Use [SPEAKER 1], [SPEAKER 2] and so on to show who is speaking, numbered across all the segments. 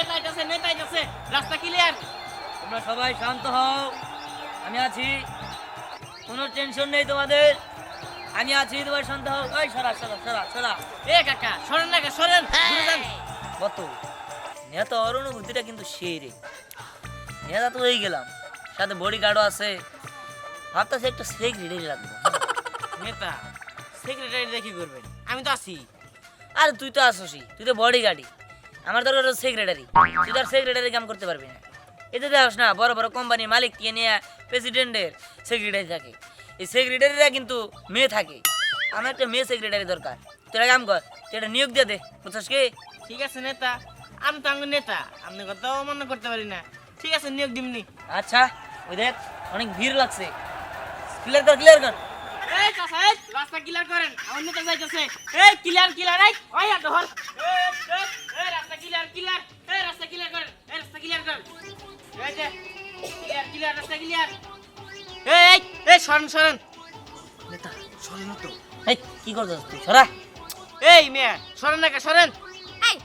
[SPEAKER 1] নেতা আইতাছে নেতা আইতাছে রাস্তা ক্লিয়ার
[SPEAKER 2] তোমরা সবাই শান্ত হও। আমি আছি। কোনো টেনশন নেই তোমাদের। আমি আছি তোমার শান্ত হও। ওই সরা সরা সরা সরা।
[SPEAKER 1] এ কাকা সরেন না সরেন।
[SPEAKER 2] কত নেতা ওর অনুভূতিটা কিন্তু সেই রে। নেতা তো হয়ে গেলাম। সাথে বডি গার্ডও আছে। ভাবতেছে একটা সেক্রেটারি লাগবে।
[SPEAKER 1] নেতা সেক্রেটারি দেখি করবেন? আমি তো আছি।
[SPEAKER 2] আরে তুই তো আসোসি তুই তো বডি গার্ডই আমার দরকার সেক্রেটারি তুই তো আর সেক্রেটারি কাম করতে পারবি না। এতে দেখোস না বড় বড় কোম্পানির মালিক কে নিয়ে প্রেসিডেন্টের সেক্রেটারি থাকে। এই সেক্রেটারিরা কিন্তু মেয়ে থাকে। আমার একটা মেয়ে সেক্রেটারি দরকার। তুই একটা কাম কর তুই একটা নিয়োগ দিয়ে দে বুঝছিস কি?
[SPEAKER 1] ঠিক আছে নেতা। আমি তো আমার নেতা। আপনি কথা অমান্য করতে পারি না। ঠিক আছে নিয়োগ দিমনি
[SPEAKER 2] আচ্ছা ওই দেখ অনেক ভিড় লাগছে। ক্লিয়ার কর ক্লিয়ার কর।
[SPEAKER 1] এই চাচা রাস্তা ক্লিয়ার করেন। আমার নেতা যাইতেছে। এই ক্লিয়ার ক্লিয়ার এই ওই আর ধর ক্লিয়ার ক্লিয়ার এই রাস্তা ক্লিয়ার করেন এই রাস্তা ক্লিয়ার করেন এই যে ক্লিয়ার ক্লিয়ার রাস্তা ক্লিয়ার এই এই, এই সরেন সরেন। নেতা সরেন তো।
[SPEAKER 2] এই কি করছিস তুই সরা।
[SPEAKER 1] এই মেয়ে সরেন না কে সরেন।
[SPEAKER 3] এই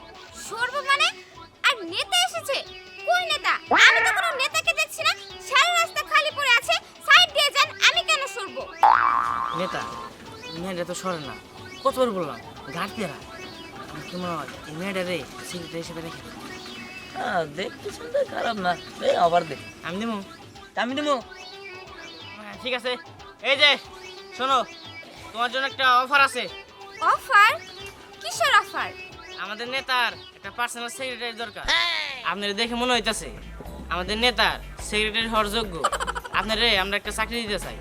[SPEAKER 3] সরব মানে? আর নেতা এসেছে। কই নেতা? আমি তো কোনো নেতাকে দেখছি না। সারা রাস্তা খালি পড়ে আছে। সাইড দিয়ে যান আমি কেন সরব?
[SPEAKER 1] নেতা মেয়েটা তো সরেন না। কতবার বললাম? ঘাট দিয়ে রাখ আমার কি মনে হয় এই মেয়েটা রে সিগারেট হিসেবে রেখে
[SPEAKER 2] হ্যাঁ দেখতে শুনতে খারাপ না। দে আবার দে।
[SPEAKER 1] আমি দেবো।
[SPEAKER 2] আমি দেবো।
[SPEAKER 1] হ্যাঁ, ঠিক আছে। এই যে শোনো তোমার জন্য একটা অফার আছে।
[SPEAKER 3] অফার? কিসের অফার?
[SPEAKER 1] আমাদের নেতার একটা পার্সোনাল সেক্রেটারি দরকার। আপনার দেখে মনে হইতাছে আমাদের নেতার সেক্রেটারি হওয়ার যোগ্য। আপনারে আমরা একটা চাকরি দিতে চাই।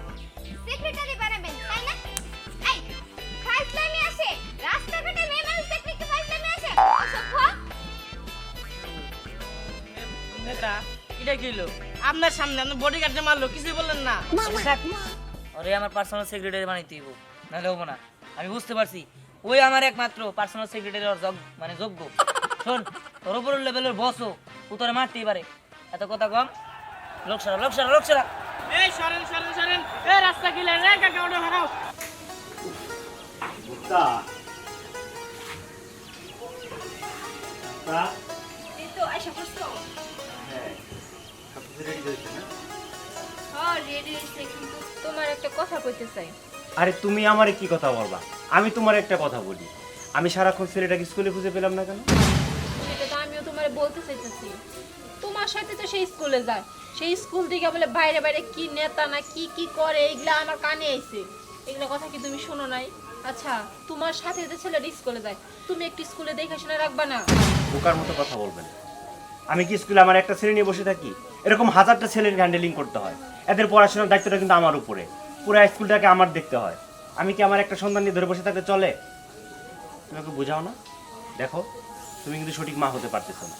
[SPEAKER 1] এটা আপনার সামনে আপনার বডিগার্ডে মারলো কিছুই বললেন না।
[SPEAKER 2] ওরে আমার পার্সোনাল সেক্রেটারি বানাইতে হইব নাহলে হব না। আমি বুঝতে পারছি ওই আমার একমাত্র পার্সোনাল সেক্রেটারি মানে যোগ্য। শোন তোর উপর লেভেলের বসও ও তোরে মারতেই পারে। এত কথা কম? লোক সারা লোক সারা লোক সারা।
[SPEAKER 1] এই সরেন সরেন সরেন। এই রাস্তা কিলে রে কাকা ওটা হারাও?
[SPEAKER 4] তা। তা।
[SPEAKER 3] এই তো করছ
[SPEAKER 4] হ্যাঁ না?
[SPEAKER 3] হ্যাঁ রেডি হইছে কিন্তু তোমার একটা কথা কইতে চাই।
[SPEAKER 4] আরে তুমি আমারে কি কথা বলবা? আমি তোমার একটা কথা বলি। আমি সারাক্ষণ ছেলেটাকে স্কুলে খুঁজে পেলাম না কেন?
[SPEAKER 5] সেটা তো আমিও তোমার বলতে চাইতেছি। তোমার সাথে তো সেই স্কুলে যায়। সেই স্কুল থেকে বলে বাইরে বাইরে কি নেতা না কি কি করে এইগুলা আমার কানে আইছে। এগুলো কথা কি তুমি শোনো নাই? আচ্ছা তোমার সাথে যে ছেলেটা স্কুলে যায় তুমি একটু স্কুলে দেখে শুনে রাখবা না?
[SPEAKER 4] বোকার মতো কথা বলবেন আমি কি স্কুলে আমার একটা ছেলে নিয়ে বসে থাকি? এরকম হাজারটা ছেলের হ্যান্ডেলিং করতে হয়। এদের পড়াশোনার দায়িত্বটা কিন্তু আমার উপরে। পুরো স্কুলটাকে আমার দেখতে হয়। আমি কি আমার একটা সন্তান নিয়ে ধরে বসে থাকতে চলে? তুমি ওকে বোঝাও না? দেখো, তুমি কিন্তু সঠিক মা হতে পারতেছো না।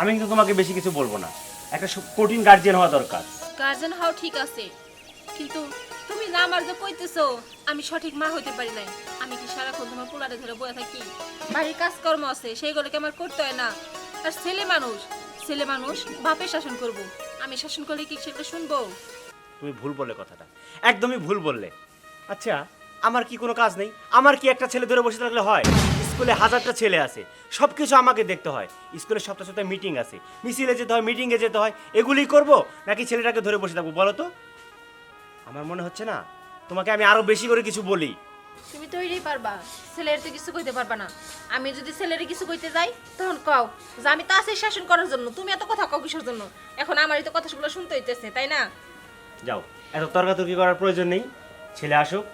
[SPEAKER 4] আমি কিন্তু তোমাকে বেশি কিছু বলব না। একটা কঠিন গার্জিয়ান হওয়া দরকার।
[SPEAKER 5] গার্জেন হও ঠিক আছে। কিন্তু তুমি না আমার যে কইতেছো, আমি সঠিক মা হইতে পারি নাই। আমি কি সারাক্ষণ তোমার পোলারে ধরে বয়ে থাকি? বাড়ির কাজকর্ম আছে, সেইগুলোকে আমার করতে হয় না। আর ছেলে মানুষ ছেলে মানুষ বাপে শাসন করব। আমি শাসন করলে কি সেটা শুনব?
[SPEAKER 4] তুমি ভুল বললে কথাটা। একদমই ভুল বললে। আচ্ছা আমার কি কোনো কাজ নেই? আমার কি একটা ছেলে ধরে বসে থাকলে হয়? স্কুলে হাজারটা ছেলে আছে। সব কিছু আমাকে দেখতে হয়। স্কুলে সপ্তাহ সপ্তাহে মিটিং আছে। মিছিলে যেতে হয়, মিটিংয়ে যেতে হয়। এগুলি করব? নাকি ছেলেটাকে ধরে বসে থাকব? বলো তো। আমার মনে হচ্ছে না। তোমাকে আমি আরও বেশি করে কিছু বলি।
[SPEAKER 5] তুমি তৈরি পারবা। ছেলের তো কিছু কইতে পারবা না। আমি যদি ছেলের কিছু কইতে যাই, তখন কও যে আমি তো আছি শাসন করার জন্য, তুমি এত কথা কও কিসের জন্য? এখন আমারই তো কথাগুলো শুনতে হইতেছে, তাই না?
[SPEAKER 4] যাও, এত তর্কাতর্কি করার প্রয়োজন নেই। ছেলে আসুক,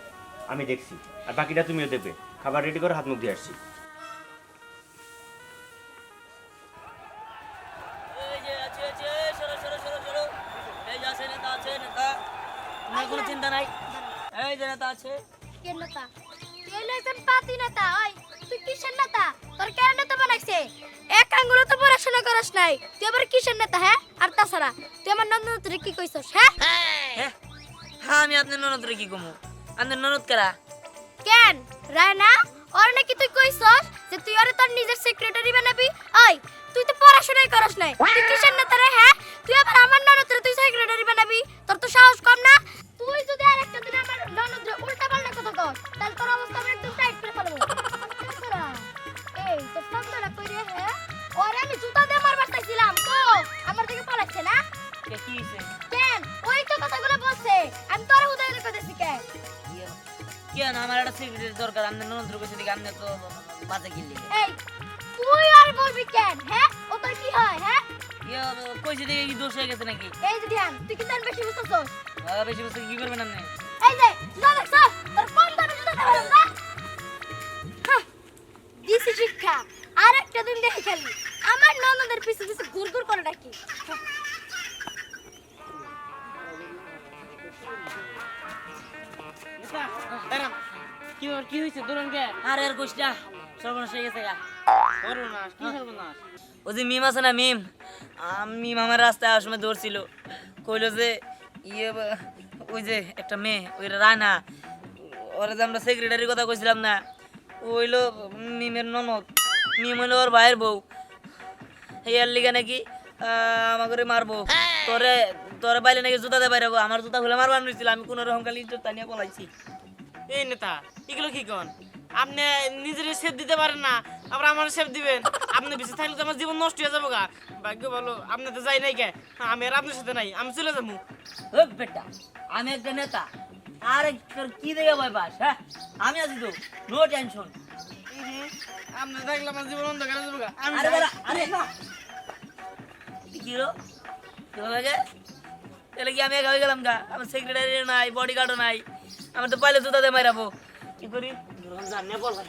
[SPEAKER 4] আমি দেখছি। আর বাকিটা তুমিও দেখবে খাবার রেডি করে হাত মুখ দিয়ে আসছি।
[SPEAKER 3] আঙ্গুলো তো পড়াশোনা করাস নাই। তুই আবার কিসের নেতা হ্যাঁ? আর তাছাড়া তুই আমার নন্দন কি কইছস হ্যাঁ?
[SPEAKER 2] হ্যাঁ হ্যাঁ আমি আপনার ননদরে কি কমু? আপনার ননদ কারা?
[SPEAKER 3] কেন? রায়না ওর নাকি তুই কইছস যে তুই ওরে তোর নিজের সেক্রেটারি বানাবি? ওই তুই তো পড়াশোনাই করস নাই। তুই কিসের কেন
[SPEAKER 2] আমার একটা সিগারেটের দরকার আপনি নন্দ্র কইছে দিকে আপনি তো বাজে গিলি
[SPEAKER 3] এই তুই আর বলবি কেন হ্যাঁ? ও তোর কি হয় হ্যাঁ?
[SPEAKER 2] ইয়ে কইছে দিকে কি দোষ হয়ে গেছে নাকি?
[SPEAKER 3] এই যে ধ্যান তুই কি তার বেশি বুঝতেছস
[SPEAKER 2] আহ, বেশি বেশি কি করবেন আপনি?
[SPEAKER 3] এই যে জুতা দেখছ তোর কোন দামে জুতা দেবে না দিছি শিক্ষা আর একটা দিন দেখে খালি।
[SPEAKER 1] কি ব্যাপার, কি হয়েছে দৌড়ান
[SPEAKER 2] আর কইস না সর্বনাশ হয়ে গেছে গা।
[SPEAKER 1] সর্বনাশ কি সর্বনাশ?
[SPEAKER 2] ওই যে মিম আছে না মিম? মিম আমার রাস্তায় আসার সময় দৌড়ছিল কইলো যে ইয়ে ওই যে একটা মেয়ে ওই রানা ওরা যে আমরা সেক্রেটারির কথা কইছিলাম না ও হইল মিমের ননদ। মিম হইল ওর ভাইয়ের বউ। এর লিগে নাকি আমাকে মারবো। তোরে তোরে বাইলে নাকি জুতাতে বাইরাবো আমার জুতা খুলে মারবার নিয়েছিল আমি কোনো রকম খালি ইজ্জত নিয়ে পলাইছি।
[SPEAKER 1] এই নেতা এগুলো কি কন? আপনি নিজের সেফ দিতে পারেন না আবার আমার সেফ দিবেন। আপনি বেঁচে থাকলে তো আমার জীবন নষ্ট হয়ে যাব গা ভাগ্য ভালো আপনি তো যাই নাই কে। আমি আর আপনার সাথে নাই আমি চলে যাব।
[SPEAKER 2] বেটা আমি একটা নেতা। আরে কি দেখে ভয় পাস হ্যাঁ? আমি আছি তো নো টেনশন
[SPEAKER 1] আপনি থাকলে আমার জীবন অন্ধকারে যাব গা আমি
[SPEAKER 2] আরে আরে। কি গে তাহলে কি আমি একা হয়ে গেলাম গা? আমার সেক্রেটারি নাই বডিগার্ডও নাই। আমার তো পাইলে জুতাতে মাইরাবো কি করি? জানিয়ে বললাই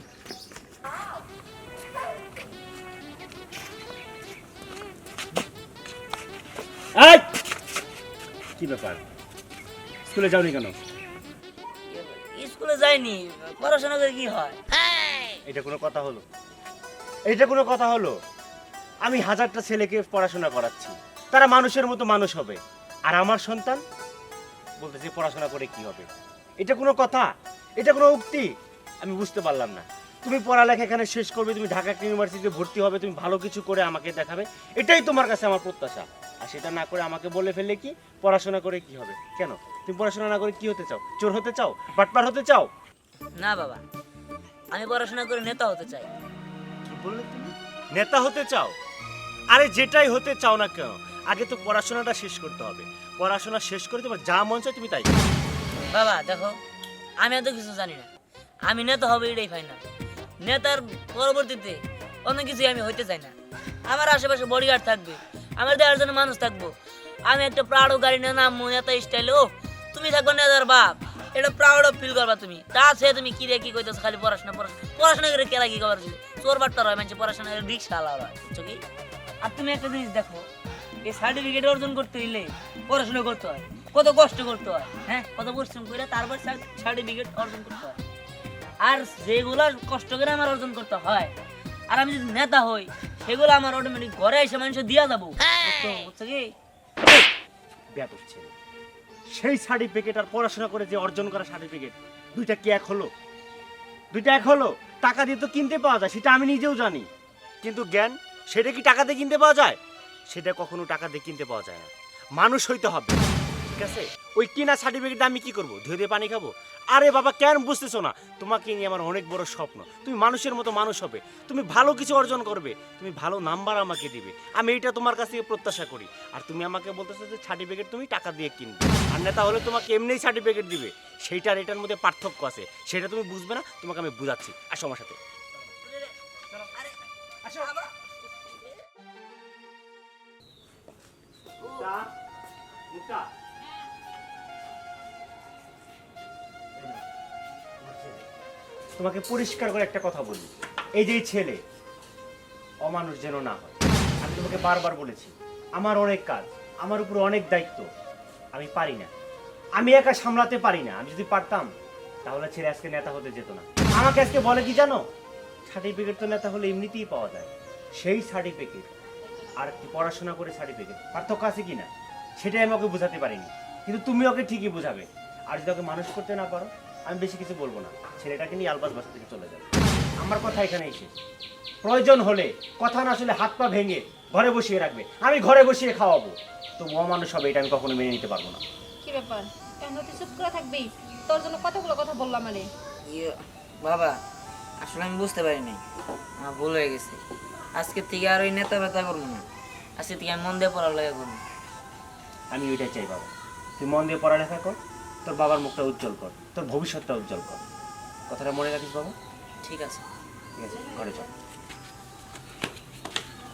[SPEAKER 4] এই! কি ব্যাপার? স্কুলে যাওনি কেন?
[SPEAKER 2] স্কুলে যাইনি পড়াশোনা করে কি হয়?
[SPEAKER 4] এটা কোনো কথা হলো। এটা কোনো কথা হলো? আমি হাজারটা ছেলেকে পড়াশোনা করাচ্ছি। তারা মানুষের মতো মানুষ হবে। আর আমার সন্তান? বলতেছে পড়াশোনা করে কি হবে? এটা কোনো কথা? এটা কোনো উক্তি? আমি বুঝতে পারলাম না। তুমি পড়ালেখা এখানে শেষ করবে তুমি ঢাকা ইউনিভার্সিটিতে ভর্তি হবে তুমি ভালো কিছু করে আমাকে দেখাবে। এটাই তোমার কাছে আমার প্রত্যাশা। আর সেটা না করে আমাকে বলে ফেললে কি? পড়াশোনা করে কি হবে? কেন? তুমি পড়াশোনা না করে কি হতে চাও? চোর হতে চাও? বাটপার হতে চাও?
[SPEAKER 2] না বাবা। আমি পড়াশোনা করে নেতা হতে চাই।
[SPEAKER 4] কি বললে তুমি? নেতা হতে চাও? আরে যেটাই হতে চাও না কেন আগে তো পড়াশোনাটা শেষ করতে হবে। পড়াশোনা শেষ করে তোমার যা মন চায় তুমি তাই
[SPEAKER 2] বাবা দেখো আমি এত কিছু জানি না। আমি নেতা হবে এটাই ফাইনাল নেতার পরবর্তীতে অন্য কিছুই আমি হইতে চাই না। আমার আশেপাশে বডিগার্ড থাকবে, আমার দেওয়ার জন্য মানুষ থাকব। আমি একটা প্রাউড গাড়ি নিয়ে নামবো, নেতা স্টাইল ও, তুমি থাকবে নেতার বাপ। এটা প্রাউড ফিল করবা তুমি। তা সে তুমি কি রে, কি কইতেছো? খালি পড়াশোনা পড়াশোনা। পড়াশোনা করে কেলা কি করবার চোর বাট্টার হয় মানুষ পড়াশোনা করে রিক্সা আলাদা হয় বুঝছ কি? আর তুমি একটা জিনিস দেখো, এই সার্টিফিকেট অর্জন করতে হইলে পড়াশোনা করতে হয়। কত কষ্ট করতে হয় হ্যাঁ? কত পরিশ্রম করে তারপর সার্টিফিকেট অর্জন করতে হয়। আর যেগুলো কষ্ট করে আমার অর্জন করতে হয় আর আমি যদি নেতা হই সেগুলো আমার অটোমেটিক ঘরে এসে মানুষ দিয়া যাব। বুঝছ? বুঝছ কি?
[SPEAKER 4] ছেলে। সেই সার্টিফিকেট আর পড়াশোনা করে যে অর্জন করা সার্টিফিকেট দুইটা কি এক হলো? দুইটা এক হলো? টাকা দিয়ে তো কিনতে পাওয়া যায় সেটা আমি নিজেও জানি। কিন্তু জ্ঞান সেটা কি টাকা দিয়ে কিনতে পাওয়া যায়? সেটা কখনো টাকা দিয়ে কিনতে পাওয়া যায় না। মানুষ হইতে হবে। ঠিক আছে? ওই কিনা সার্টিফিকেট আমি কি করব? ধুয়ে দিয়ে পানি খাব? আরে বাবা, কেন বুঝতেছো না? তোমাকে নিয়ে আমার অনেক বড় স্বপ্ন। তুমি মানুষের মতো মানুষ হবে। তুমি ভালো কিছু অর্জন করবে। তুমি ভালো নাম্বার আমাকে দিবে। আমি এইটা তোমার কাছ থেকে প্রত্যাশা করি। আর তুমি আমাকে বলতেছো যে সার্টিফিকেট তুমি টাকা দিয়ে কিনবে। আর নেতা হলে তোমাকে এমনিই সার্টিফিকেট দিবে। সেইটার এটার মধ্যে পার্থক্য আছে। সেটা তুমি বুঝবে না, তোমাকে আমি বুঝাচ্ছি। আসো আমার সাথে। তোমাকে পরিষ্কার করে একটা কথা বলি। এই যে ছেলে, অমানুষ যেন না হয়। আমি তোমাকে বারবার বলেছি, আমার অনেক কাজ, আমার উপর অনেক দায়িত্ব, আমি পারি না। আমি একা সামলাতে পারি না, আমি যদি পারতাম, তাহলে ছেলে আজকে নেতা হতে যেত না। আমাকে আজকে বলে কি জানো? সার্টিফিকেট তো নেতা হলে এমনিতেই পাওয়া যায়। সেই সার্টিফিকেট আর কি পড়াশোনা করে সার্টিফিকেট পার্থক্য আছে কি না সেটাই আমি ওকে বোঝাতে পারিনি। কিন্তু তুমি ওকে ঠিকই বোঝাবে। আর যদি ওকে মানুষ করতে না পারো আমি বেশি কিছু বলব না। ছেলেটাকে নিয়ে আলবাস বাসা থেকে চলে যাবে। আমার কথা এখানেই শেষ। প্রয়োজন হলে কথা না আসলে হাত পা ভেঙে ঘরে বসিয়ে রাখবে। আমি ঘরে বসিয়ে খাওয়াবো। তো অমানুষ হবে এটা আমি কখনো মেনে নিতে পারব না।
[SPEAKER 5] কি ব্যাপার? কেন তুই চুপ করে থাকবি? তোর জন্য কতগুলো কথা বললাম মানে
[SPEAKER 2] ইয়ে, বাবা আসলে আমি বুঝতে পারিনি। আমার ভুল হয়ে গেছে। আজকে থেকে আর ওই নেতা ব্যথা করব না। আজকে থেকে আমি মন দিয়ে পড়ালেখা করব।
[SPEAKER 4] আমি ওইটাই চাই বাবা। তুই মন দিয়ে পড়ালেখা কর। তোর বাবার মুখটা উজ্জ্বল কর তোর ভবিষ্যৎটা উজ্জ্বল কর। কথাটা মনে রাখিস বাবা?
[SPEAKER 2] ঠিক আছে।
[SPEAKER 4] ঠিক আছে ঘরে চল।